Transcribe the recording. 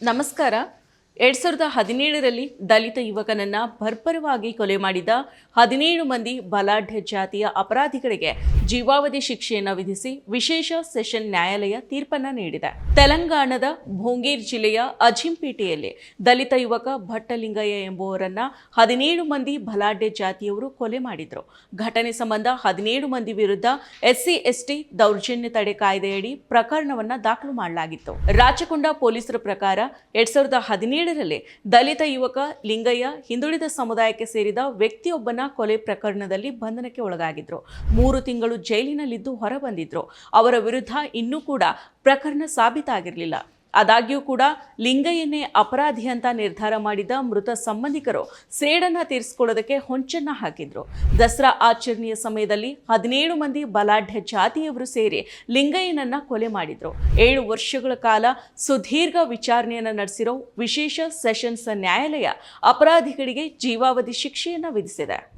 ನಮಸ್ಕಾರ. ಎರಡು ಸಾವಿರದ ಹದಿನೇಳರಲ್ಲಿ ದಲಿತ ಯುವಕನನ್ನ ಭರ್ಪರವಾಗಿ ಕೊಲೆ ಮಾಡಿದ ಹದಿನೇಳು ಮಂದಿ ಬಲಾಢ್ಯ ಜಾತಿಯ ಅಪರಾಧಿಗಳಿಗೆ ಜೀವಾವಧಿ ಶಿಕ್ಷೆಯನ್ನು ವಿಧಿಸಿ ವಿಶೇಷ ಸೆಷನ್ ನ್ಯಾಯಾಲಯ ತೀರ್ಪನ್ನ ನೀಡಿದೆ. ತೆಲಂಗಾಣದ ಭೋಂಗೀರ್ ಜಿಲ್ಲೆಯ ಅಜಿಂಪೇಟೆಯಲ್ಲಿ ದಲಿತ ಯುವಕ ಭಟ್ಟಲಿಂಗಯ್ಯ ಎಂಬುವರನ್ನ ಹದಿನೇಳು ಮಂದಿ ಬಲಾಢ್ಯ ಜಾತಿಯವರು ಕೊಲೆ ಮಾಡಿದ್ರು. ಘಟನೆ ಸಂಬಂಧ ಹದಿನೇಳು ಮಂದಿ ವಿರುದ್ಧ ಎಸ್ಸಿ, ಎಸ್ಟಿ ದೌರ್ಜನ್ಯ ತಡೆ ಕಾಯ್ದೆಯಡಿ ಪ್ರಕರಣವನ್ನ ದಾಖಲು ಮಾಡಲಾಗಿತ್ತು. ರಾಚಕೊಂಡ ಪೊಲೀಸರ ಪ್ರಕಾರ ಎರಡ್ ಸಾವಿರದ ಹದಿನೇಳರಲ್ಲಿ ದಲಿತ ಯುವಕ ಲಿಂಗಯ್ಯ ಹಿಂದುಳಿದ ಸಮುದಾಯಕ್ಕೆ ಸೇರಿದ ವ್ಯಕ್ತಿಯೊಬ್ಬನ ಕೊಲೆ ಪ್ರಕರಣದಲ್ಲಿ ಬಂಧನಕ್ಕೆ ಒಳಗಾಗಿದ್ರು. ಮೂರು ತಿಂಗಳು ಜೈಲಿನಲ್ಲಿದ್ದು ಹೊರಬಂದಿದ್ರು. ಅವರ ವಿರುದ್ಧ ಇನ್ನೂ ಕೂಡ ಪ್ರಕರಣ ಸಾಬೀತಾಗಿರಲಿಲ್ಲ. ಆದಾಗ್ಯೂ ಕೂಡ ಲಿಂಗಯ್ಯನೇ ಅಪರಾಧಿ ಅಂತ ನಿರ್ಧಾರ ಮಾಡಿದ ಮೃತ ಸಂಬಂಧಿಕರು ಸೇಡನ್ನ ತೀರಿಸಿಕೊಳ್ಳೋದಕ್ಕೆ ಹೊಂಚನ್ನ ಹಾಕಿದ್ರು. ದಸರಾ ಆಚರಣೆಯ ಸಮಯದಲ್ಲಿ ಹದಿನೇಳು ಮಂದಿ ಬಲಾಢ್ಯ ಜಾತಿಯವರು ಸೇರಿ ಲಿಂಗಯ್ಯನನ್ನ ಕೊಲೆ ಮಾಡಿದ್ರು. ಏಳು ವರ್ಷಗಳ ಕಾಲ ಸುದೀರ್ಘ ವಿಚಾರಣೆಯನ್ನು ನಡೆಸಿರೋ ವಿಶೇಷ ಸೆಷನ್ಸ್ ನ್ಯಾಯಾಲಯ ಅಪರಾಧಿಗಳಿಗೆ ಜೀವಾವಧಿ ಶಿಕ್ಷೆಯನ್ನ ವಿಧಿಸಿದೆ.